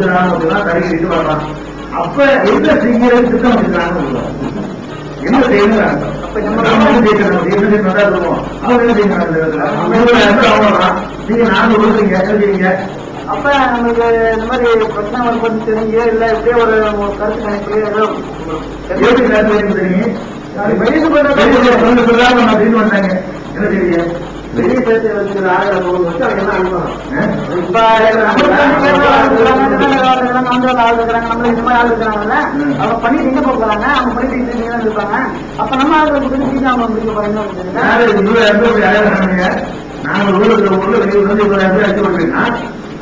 இருக்கிறாங்க அப்படின்னா தடையிட்டு வரலாம் அப்ப என்ன செய்யறது திட்டம் வச்சிருக்காங்க என்ன செய்யணும் நீங்க நாங்க கொடுக்குறீங்க அப்ப நமக்கு இந்த மாதிரி பிரச்சனை வரும்போது தெரிஞ்சு இல்ல இப்படியே ஒரு கருத்து கணக்கு ஏதோ எப்படி தெரியும் சொல்லாம நான் அப்படின்னு வந்தாங்க என்ன செய்யுங்க அவங்க ஆள் ஆள் அவங்க பண்ணி எங்க போறாங்க அவங்க பண்ணிட்டு நீங்க இருப்பாங்க அப்ப நம்ம ஆளுக்கு சீக்கிரம் அவங்க முடிக்க நாங்க ஊருக்கு இருக்கிற வெளியூர் வந்து இருபதாயிரம் அடிச்சு பண்றீங்கன்னா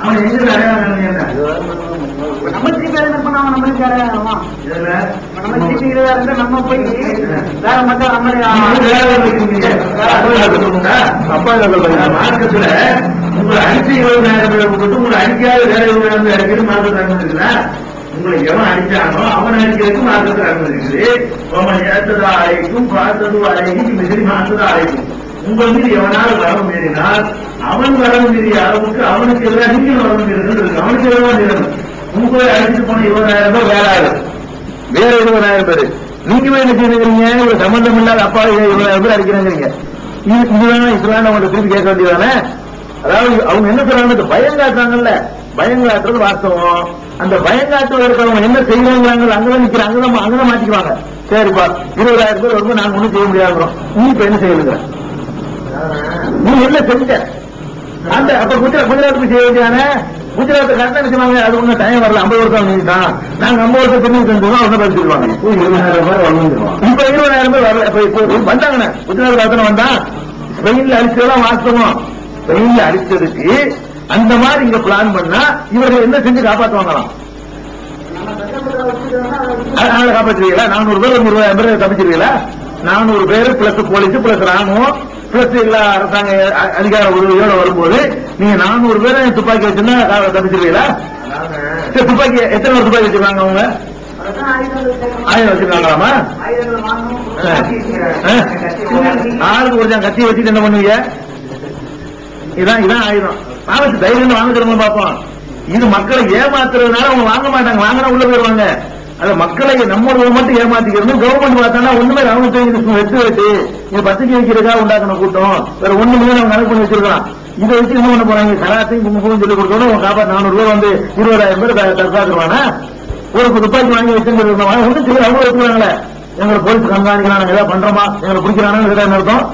அவன் எங்க நம்ம திருப்பி என்ன பண்ண அவன் நம்மளுக்கு யாரையா இதுல நம்ம பேர் நம்ம போய் வேற. மட்டும் நம்ம. அப்பா? மார்க்கத்துல உங்களை அடிச்சு இருபதாயிரம் பேர் கொடுத்து உங்களை அடிக்காத வேற இருபதாயிரம் பேர் அடிக்கிறது மார்க்கத்தில் அனுமதிக்குதா உங்களை எவன் அடிச்சானோ அவன் அடிக்கிறதுக்கு மார்க்கத்தில் அனுமதிக்குது அவன் ஏற்றதா அழைக்கும் பார்த்தது அழைக்கும் மிதிரி மாற்றதா அழைக்கும் உங்கள் மீது எவனால் வரம் மீறினால் அவன் வரம் மீறிய அளவுக்கு அவனுக்கு எல்லாம் நீங்கள் வரம் மீறணும் இருக்கு அவனுக்கு எல்லாம் மீறணும்? உங்களை அழைத்து போன இருபதாயிரம் ரூபாய் வேற ஆளு வேற இருபதாயிரம் பேரு. நீங்க என்ன செய்யறீங்க? ஒரு சம்பந்தம் இல்லாத அப்பா இருபதாயிரம் பேர் அடிக்கிறாங்க இது இதுதான் இஸ்லாம் அவங்க திருப்பி கேட்க வேண்டியதானே? அதாவது அவங்க என்ன சொல்றாங்க பயம் காட்டுறாங்கல்ல. பயம் காட்டுறது வாஸ்தவம். அந்த பயம் காட்டுவதற்கு அவங்க என்ன செய்யறாங்க அங்கதான் நிக்கிறாங்க அங்கதான் அங்கதான் மாட்டிக்குவாங்க. சரிப்பா இருபதாயிரம் பேர் வரும்போது நாங்க ஒண்ணும் செய்ய முடியாதுங்கிறோம். நீ இப்ப என்ன செய்யுங்க நீ என்ன செஞ்ச அந்த அப்ப குஜராத் குஜராத் போய் செய்ய வேண்டியதானே? குஜராத் கரெக்டா நினைச்சாங்க அது ஒண்ணு டைம் வரல. ஐம்பது வருஷம் நீட்டான் நாங்க ஐம்பது வருஷம் திரும்பி செஞ்சோம் ஒண்ணு படிச்சிருவாங்க இருபதாயிரம் பேர் இப்ப இருபதாயிரம் பேர் வரல. இப்ப வந்தாங்கண்ணே. குஜராத் வாசனை வந்தான் ஸ்பெயின்ல அடிச்சதெல்லாம் வாஸ்தவம் ஸ்பெயின்ல அடிச்சதுக்கு அந்த மாதிரி இங்க பிளான் பண்ணா இவர்கள் என்ன செஞ்சு காப்பாத்துவாங்களாம்? அதனால காப்பாற்றுவீங்களா நானூறு பேர் முந்நூறு பேர் தப்பிச்சிருவீங்களா நானூறு பேர் பிளஸ் போலீஸ் பிளஸ் ராணுவம் பிளஸ் எல்லா அரசாங்க அதிகார உதவியோட வரும்போது நீங்க நானூறு பேரை துப்பாக்கி வச்சுன்னா கா- தப்பிச்சிருவீங்களா? துப்பாக்கி எத்தனை பேர் துப்பாக்கி வச்சிருக்காங்க அவங்க? ஆயிரம் வச்சிருக்காங்களாமா? ஆளுக்கு ஒரு கத்தி வச்சுட்டு என்ன பண்ணுவீங்க? இதான் இதான் ஆயிரம். வாங்க தைரியம் வாங்கிக்கிறோம் பார்ப்போம். இது மக்களை ஏமாத்துறதுனால அவங்க வாங்க மாட்டாங்க. வாங்கினா உள்ள போயிருவாங்க அத மக்களை நம்மளோட மட்டும் ஏமாத்திக்கிறது. கவர்மெண்ட் பார்த்தானா ஒண்ணுமே அவங்க தெரிஞ்சு வெட்டு வெட்டு இது பத்திரிக்கை வைக்கிறதுக்காக உண்டாக்குன கூட்டம். வேற ஒண்ணுமே நம்ம கணக்கு பண்ணி வச்சிருக்கலாம். இதை வச்சு என்ன பண்ண போறாங்க? கராத்தையும் குங்குமம் சொல்லி கொடுத்தோம் உங்க காப்பா நானூறு பேர் வந்து இருபதாயிரம் பேர் தற்காத்துருவானா? ஒரு துப்பாக்கி வாங்கி வச்சிருந்தா ஒன்றும் செய்ய அவங்க வச்சுக்கிறாங்களே எங்களை போலீஸ் கண்காணிக்கிறான் நாங்க ஏதாவது பண்றோமா? எங்களை பிடிக்கிறாங்க என்ன அர்த்தம்?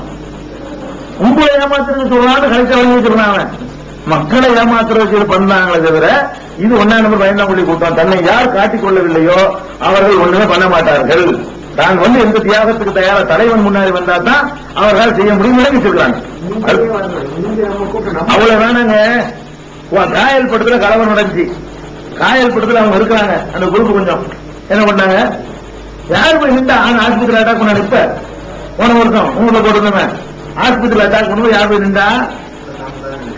உங்களை ஏமாத்துறது சொல்றாங்க கலெக்டர் வாங்கி வச்சிருந்தாங்க மக்களை ஏமாத்துறதுக்கு இது பண்ணாங்களே தவிர இது ஒன்னா நம்பர் பயந்தாங்குடி கூட்டம். தன்னை யார் காட்டிக் கொள்ளவில்லையோ அவர்கள் ஒண்ணுமே பண்ண மாட்டார்கள். தான் வந்து எந்த தியாகத்துக்கு தயாரா? தலைவன் முன்னாடி வந்தா தான் அவர்களால் செய்ய முடியும் விளங்கி சொல்றாங்க அவ்வளவு வேணாங்க. காயல் படத்துல கலவரம் நடந்துச்சு. காயல் படத்துல அவங்க இருக்கிறாங்க. அந்த குரூப் கொஞ்சம். என்ன பண்ணாங்க? யார் போய் நின்றா? ஆஸ்பத்திரி அட்டாக் பண்ண இப்ப. போன வருஷம் உங்களை போட்டிருந்தவன். ஆஸ்பத்திரி அட்டாக் பண்ணும்போது யார் போய் நின்றா?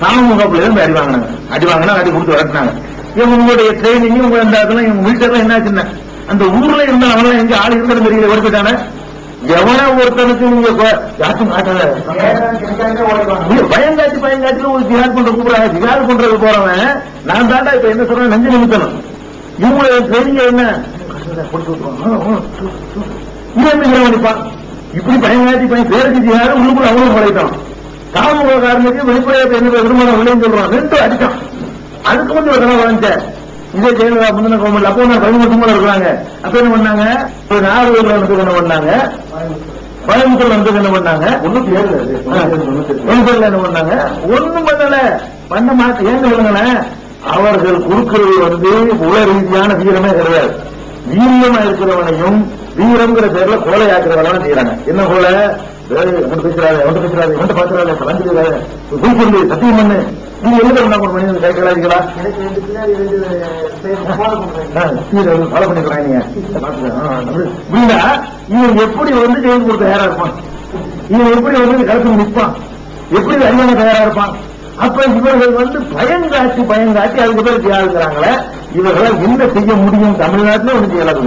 காமமுகப்புல இருந்து அடி வாங்கினாங்க அடி வாங்கினா அடி கொடுத்து வளர்த்தினாங்க. இவங்க உங்களுடைய ட்ரைனிங் உங்க இந்த அதெல்லாம் இவங்க மிலிட்டர்லாம் என்னாச்சுன்னா அந்த ஊர்ல இருந்த அவன் எங்க ஆள் இருக்கிறது தெரியல ஓடிட்டானே எவனா ஒருத்தனுக்கு உங்க யாருக்கும் காட்டல. நீ பயங்காட்டி பயங்காட்டில ஒரு ஜிஹாத் பண்ற கூப்பிடுறாங்க. ஜிஹாத் பண்றது போறவன் நான் தாண்டா இப்ப என்ன சொல்றேன் நெஞ்சு நிமித்தணும். இவங்கள தெரிஞ்ச என்ன? கொடுத்து விட்டுருவான். இப்படி பயங்காட்டி பையன் பேருக்கு ஜிஹாது உள்ளுக்குள்ள அவனும் படைத்தான் காம காரணத்துக்கு வெளிப்படையா என்ன விரும்பணும் இல்லைன்னு சொல்றான் ரெண்டு அடிச்சான் அதுக்கு வந்து ஒரு கனவு வந்துச்சு இதே ஜெயலலிதா முந்தின கவர்மெண்ட் அப்போ நான் சும்மா இருக்கிறாங்க. அப்ப என்ன பண்ணாங்க? ஒரு நாகூர்ல வந்து என்ன பண்ணாங்க? கோயம்புத்தூர்ல வந்து என்ன பண்ணாங்க? ஒண்ணும் தேவையில்லை கோயம்புத்தூர்ல என்ன பண்ணாங்க? ஒண்ணும் பண்ணல. பண்ண மாட்டேன். ஏன் சொல்லுங்களேன் அவர்கள் கொடுக்கிறது வந்து உல ரீதியான வீரமே கிடையாது. வீரியமா இருக்கிறவனையும் வீரம்ங்கிற பேர்ல கோலையாக்குறவெல்லாம் செய்யறாங்க என்ன கோலை? அவன்கிட்ட பேசுறாரு அவன்கிட்ட பேசுறாரு அவன்கிட்ட பாத்துறாரு கலந்துக்கிறாரு பொய் சொல்லு சத்தியம் பண்ணு. நீங்க என்ன பண்ண போன பண்றாங்க. ஃபாலோ பண்ணிக்கிறாங்க நீங்க. இவன் எப்படி வந்து ஜெயில் கொடுக்க தயாரா இருப்பான்? இவன் எப்படி வந்து கருத்து நிற்பான் எப்படி அறியாம தயாரா இருப்பான்? அப்ப இவர்கள் வந்து பயங்காட்டி பயங்காட்டி அதுக்கு பேர் இவர்களால் என்ன செய்ய முடியும்? தமிழ்நாட்டில் ஒண்ணு செய்யலாது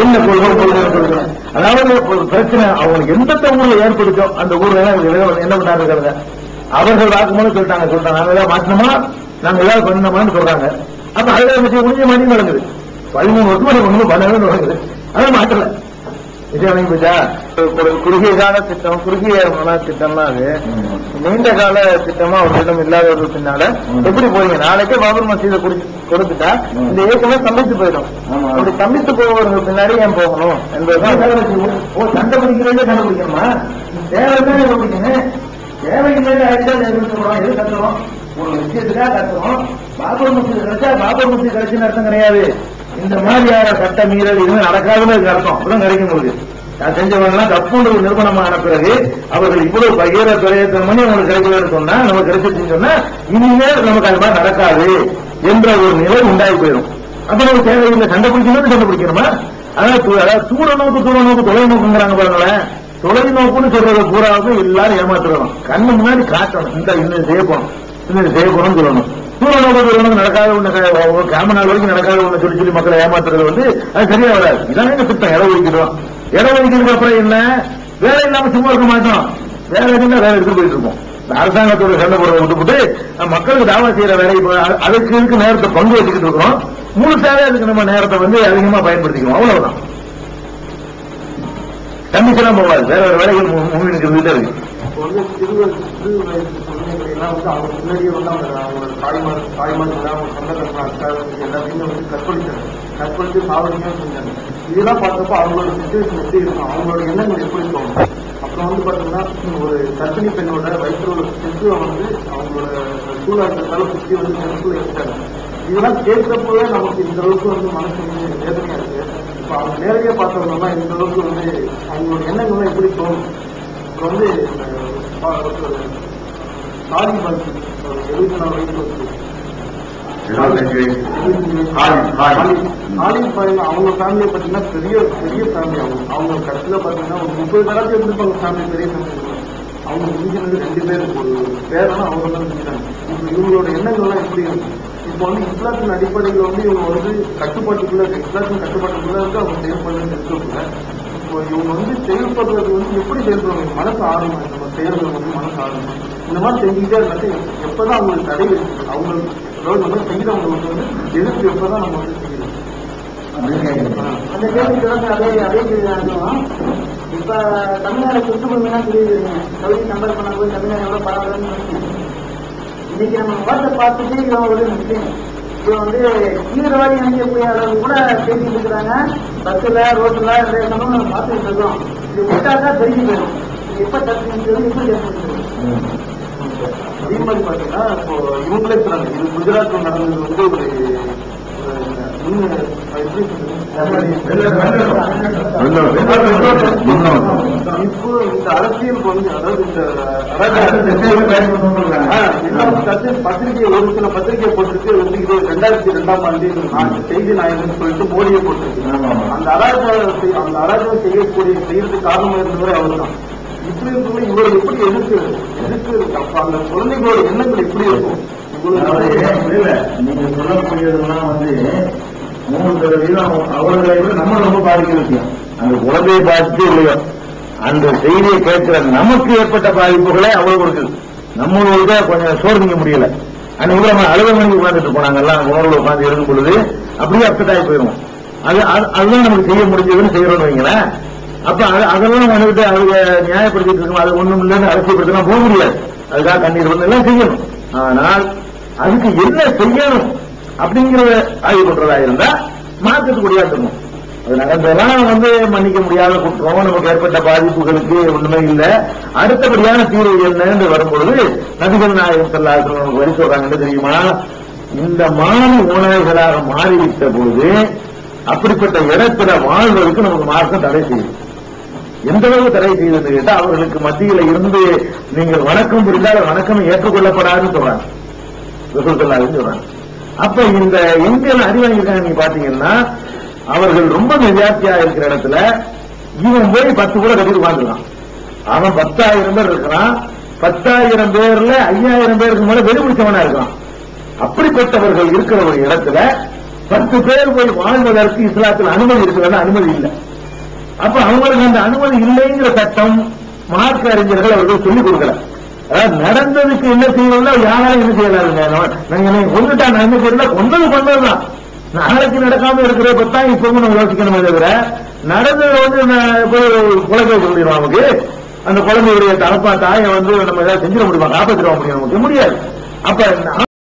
என்ன கொள்கை கொள்கை கொள்கை? அதாவது ஒரு பிரச்சனை அவங்க எந்த ஊர்ல ஏற்படுத்தோ அந்த ஊர்ல என்ன பண்ணாரு அவர்கள் வாக்குமூலம் சொல்லிட்டாங்க சொல்றாங்க நாங்க ஏதாவது மாற்றணுமா? நாங்க ஏதாவது பண்ணணுமான்னு சொல்றாங்க. அப்ப அதுல வச்சு முடிஞ்ச மாதிரி நடக்குது. பதிமூணு வருஷமா நீங்க பண்ணவே நடக்குது. அதை மாற்றல. போச்சா ஒரு குறுகிய கால திட்டம் குறுகிய மன திட்டம்லாம் அது. நீண்ட கால திட்டமா ஒரு திட்டம் இல்லாதவர்கள் பின்னால எப்படி போறீங்க? நாளைக்கே பாபர் மசீதை குடி- கொடுத்துட்டா இந்த இயக்கமே சமைத்து போயிடும். அப்படி சமைத்து போவவர்கள் பின்னாடி ஏன் போகணும் என்பதுதான் ஓ சண்டை பிடிக்கிறதே சண்டை பிடிக்கணுமா தேவை தான் பிடிக்கணும் தேவையில்லை அடிச்சா சொல்றோம் எது கத்துறோம் ஒரு விஷயத்துக்காக கத்துறோம். பாபர் மசீது கிடைச்சா பாபர் மசீது கிடைச்சுன்னு அர்த்தம் கிடையாது. இந்த மாதிரியான சட்ட மீறல் இதுவும் நடக்காதுன்னு அர்த்தம். அப்படிதான் கிடைக்கும் போது. நான் செஞ்சவங்கலாம் தப்புன்ற நிறுவனமான பிறகு அவர்கள் இவ்வளவு பகிர பிரயத்தனம் பண்ணி அவங்களுக்கு கிடைக்கலன்னு சொன்னா நமக்கு கிடைச்சிருச்சுன்னு சொன்னா இனிமேல் நமக்கு அது மாதிரி நடக்காது என்ற ஒரு நிலை உண்டாகி போயிடும். அப்ப நமக்கு தேவையில்லை சண்டை பிடிக்கணும் சண்டை பிடிக்கணுமா? அதாவது தூர நோக்கு தூர நோக்கு தொலை நோக்குங்கிறாங்க பாருங்களேன். தொலைநோக்குன்னு சொல்றத பூராவது எல்லாரும் ஏமாத்துறோம் கண்ணு முன்னாடி காட்டணும். இந்த இன்னும் செய்ய போகணும் இன்னும் செய்ய போகணும்னு சொல்லணும். தூர ஒன்று நடக்காத ஒண்ணு கேம நாள் வரைக்கும் நடக்காத ஒண்ணு சொல்லி சொல்லி மக்களை ஏமாத்துறது வந்து அது சரியா வராது. இதானே எங்க திட்டம் இடம் ஒதுக்கிடுவோம் இடம் ஒதுக்கிறதுக்கு அப்புறம் என்ன? வேலை இல்லாம சும்மா இருக்க மாட்டோம். வேலை இருந்தா வேலை எடுத்து போயிட்டு இருக்கோம் அரசாங்கத்தோட சண்டை போடுறத விட்டுவிட்டு மக்களுக்கு தாவா செய்யற வேலை அதுக்கு இருக்கு நேரத்தை பங்கு வச்சுக்கிட்டு இருக்கிறோம். முழுசாவே அதுக்கு நம்ம நேரத்தை வந்து அதிகமா பயன்படுத்திக்கணும் அவ்வளவுதான். கண்டிப்பா போவாது வேற வேற வேலைகள் முன்னிட்டு இருந்துட்டே இருக்கு. ஏன்னா வந்து அவங்க முன்னாடியே வந்து அவங்க அவங்களோட தாய்மார் தாய்மார்கள் அவங்க சொந்தக்காரங்க அக்கா எல்லாத்தையுமே வந்து கற்பழிச்சாங்க கற்பழித்து சாவடிங்க செஞ்சாங்க. இதெல்லாம் பார்த்தப்போ அவங்களோட சுச்சுவேஷன் எப்படி இருக்கும்? அவங்களோட எண்ணங்கள் எப்படி தோணும் அப்புறம் வந்து பாத்தீங்கன்னா ஒரு கர்ப்பிணி பெண்ணோட வயிற்றுல உள்ள வந்து அவங்களோட சூழாட்டத்தால சுற்றி வந்து நெருப்புல எடுத்தாங்க. இதெல்லாம் கேட்கிறப்பவே நமக்கு இந்த அளவுக்கு வந்து மனசு வந்து வேதனையா இருக்கு. இப்போ அவங்க நேரடியாக பார்த்தவங்கன்னா இந்த அளவுக்கு வந்து அவங்களோட எண்ணங்கள்லாம் எப்படி தோணும்? வந்து பல்கி ஒரு எழுபத்தி நாலு வயசு அவங்க ஃபேமிலியை பார்த்தீங்கன்னா பெரிய பெரிய ஃபேமிலி அவங்க. அவங்க கடைசியில் பார்த்தீங்கன்னா ஒரு முப்பது பேராச்சும் இருந்திருப்பாங்க ஃபேமிலி பெரிய ஃபேமிலி அவங்க முடிஞ்சது ரெண்டு பேர் ஒரு பேரெல்லாம் அவங்க தான் செஞ்சாங்க இப்போ இவங்களோட எண்ணங்கள்லாம் எப்படி இருக்கும் இப்போ வந்து இஸ்லாத்தின் அடிப்படையில் வந்து இவங்க வந்து கட்டுப்பாட்டுக்குள்ள இஸ்லாத்தின் கட்டுப்பாட்டுக்குள்ள இருந்து அவங்க செயல்படுறது இருக்கக்குள்ள இப்போ இவங்க வந்து செயல்படுறது வந்து எப்படி செயல்படுவாங்க? மனசு நம்ம செயல்கள் வந்து மனசு இந்த மாதிரி செஞ்சுக்கிட்டே இருந்தாச்சு எப்பதான் அவங்களுக்கு தடை இருக்கு அவங்களுக்கு அதாவது நம்ம செய்யறவங்களுக்கு வந்து எதிர்ப்பு எப்பதான் நம்ம வந்து செய்யணும். அந்த கேள்விக்கு வந்து அதே அதே கேள்வி இப்ப தமிழ்நாடு சுற்றுப்பயணம் சொல்லியிருக்கீங்க. கல்வி நம்பர் பண்ண போய் தமிழ்நாடு எவ்வளவு பரவாயில்லன்னு இன்னைக்கு நம்ம முகத்தை பார்த்துட்டு இவன் ஒரு இவன் வந்து தீவிரவாதி நினைக்கக்கூடிய அளவு கூட பேசிட்டு இருக்கிறாங்க. பஸ்ல ரோட்ல நிறைய நம்ம பார்த்துட்டு இருக்கோம். இது விட்டாக்கா தெரிஞ்சு போயிடும். எப்ப தடுத்து எப்படி அதே மாதிரி பாத்தீங்கன்னா இப்போ இவங்களே சொல்றாங்க இது குஜராத்ல நடந்தது வந்து ஒரு இப்போ இந்த அரசியல் வந்து அதாவது இந்த பத்திரிகை ஒரு சில பத்திரிகை போட்டிருக்கு வந்து இது ரெண்டாயிரத்தி ரெண்டாம் ஆண்டு நான் செய்தி நாயகன் சொல்லிட்டு மோடியை போட்டிருக்கு அந்த அராஜகம் அந்த அராஜகம் செய்யக்கூடிய செய்யறதுக்கு காரணம் இருந்தவரை அவர் தான் இப்படி இருக்கும்போது இவ்வளவு எப்படி எதிர்க்கு எதிர்க்கு அப்ப? அந்த குழந்தைகளோட எண்ணங்கள் எப்படி இருக்கும்? புரியல. நீங்க சொல்லக்கூடியதெல்லாம் வந்து மூணு சதவீதம் அவர்களை விட நம்ம ரொம்ப பாதிக்க விஷயம். அந்த உலகை பாதித்து இல்லையோ அந்த செய்தியை கேட்கிற நமக்கு ஏற்பட்ட பாதிப்புகளே அவ்வளவு இருக்குது நம்மளோட கொஞ்சம் சோர்ந்திக்க முடியல. அன்னைக்கு நம்ம அழுத மணிக்கு உட்காந்துட்டு போனாங்க. எல்லாம் உணர்வுல உட்காந்து எழுதும் பொழுது அப்படியே அப்செட் ஆகி போயிடும் அது அது- அதுதான் நமக்கு செய்ய முடிஞ்சதுன்னு செய்யறோம்னு வைங்களேன். அப்ப அது- அதெல்லாம் வந்துட்டு அவங்க நியாயப்படுத்திட்டு இருக்கோம் அது ஒண்ணும் இல்லைன்னு அரசியப்படுத்தலாம் போக முடியாது. அதுக்காக கண்ணீர் வந்து எல்லாம் செய்யணும். ஆனால் அதுக்கு என்ன செய்யணும் அப்படிங்கிறத ஆய்வு பண்றதா இருந்தா மாற்றத்துக்குடியா இருக்கணும் அது நடந்ததெல்லாம் வந்து மன்னிக்க முடியாத குற்றம். நமக்கு ஏற்பட்ட பாதிப்புகளுக்கு ஒண்ணுமே இல்லை. அடுத்தபடியான தீர்வு என்னன்னு வரும்பொழுது நபிகள் நாயகம் செல்லாசனம் நமக்கு வரி சொல்றாங்கன்னு தெரியுமா? இந்த மாறி உணவுகளாக மாறிவிட்ட பொழுது அப்படிப்பட்ட இடத்துல வாழ்வதற்கு நமக்கு மார்க்கம் தடை செய்யும். எந்த அளவு தடை செய்தது கேட்டால் அவர்களுக்கு மத்தியில இருந்து நீங்கள் வணக்கம் புரிந்தால் வணக்கம் ஏற்றுக்கொள்ளப்படாதுன்னு சொல்றாங்க. சொல்றாங்க. அப்ப இந்த எங்கெல்லாம் அறிவாங்கிருக்காங்க நீங்க பாத்தீங்கன்னா அவர்கள் ரொம்ப வியாப்தியா இருக்கிற இடத்துல இவன் போய் பத்து கூட கட்டி உட்காந்துருக்கான் அவன் பத்தாயிரம் பேர் இருக்கிறான். பத்தாயிரம் பேர்ல ஐயாயிரம் பேருக்கு மேல வெளிப்பிடிச்சவனா இருக்கான். அப்படிப்பட்டவர்கள் இருக்கிற ஒரு இடத்துல பத்து பேர் போய் வாழ்வதற்கு இஸ்லாத்தில் அனுமதி இருக்கிறதா அனுமதி இல்லை. அப்ப அவங்களுக்கு அந்த அனுமதி இல்லைங்கிற சட்டம் மார்க்க அறிஞர்கள் அவர்கள் சொல்லிக் கொடுக்கல. அதாவது நடந்ததுக்கு என்ன செய்யணும்னா யாராலும் என்ன செய்யலாருங்க நாங்க கொண்டுட்டா நான் என்ன செய்யல கொண்டது கொண்டதுதான் நாளைக்கு நடக்காம இருக்கிறத பத்தான் இப்ப நம்ம யோசிக்கணுமே தவிர நடந்தது வந்து குழந்தை சொல்லிடும் நமக்கு. அந்த குழந்தையுடைய தலப்பா தாயை வந்து நம்ம ஏதாவது செஞ்சிட முடியுமா? காப்பாற்றிட முடியும்? நமக்கு முடியாது. அப்ப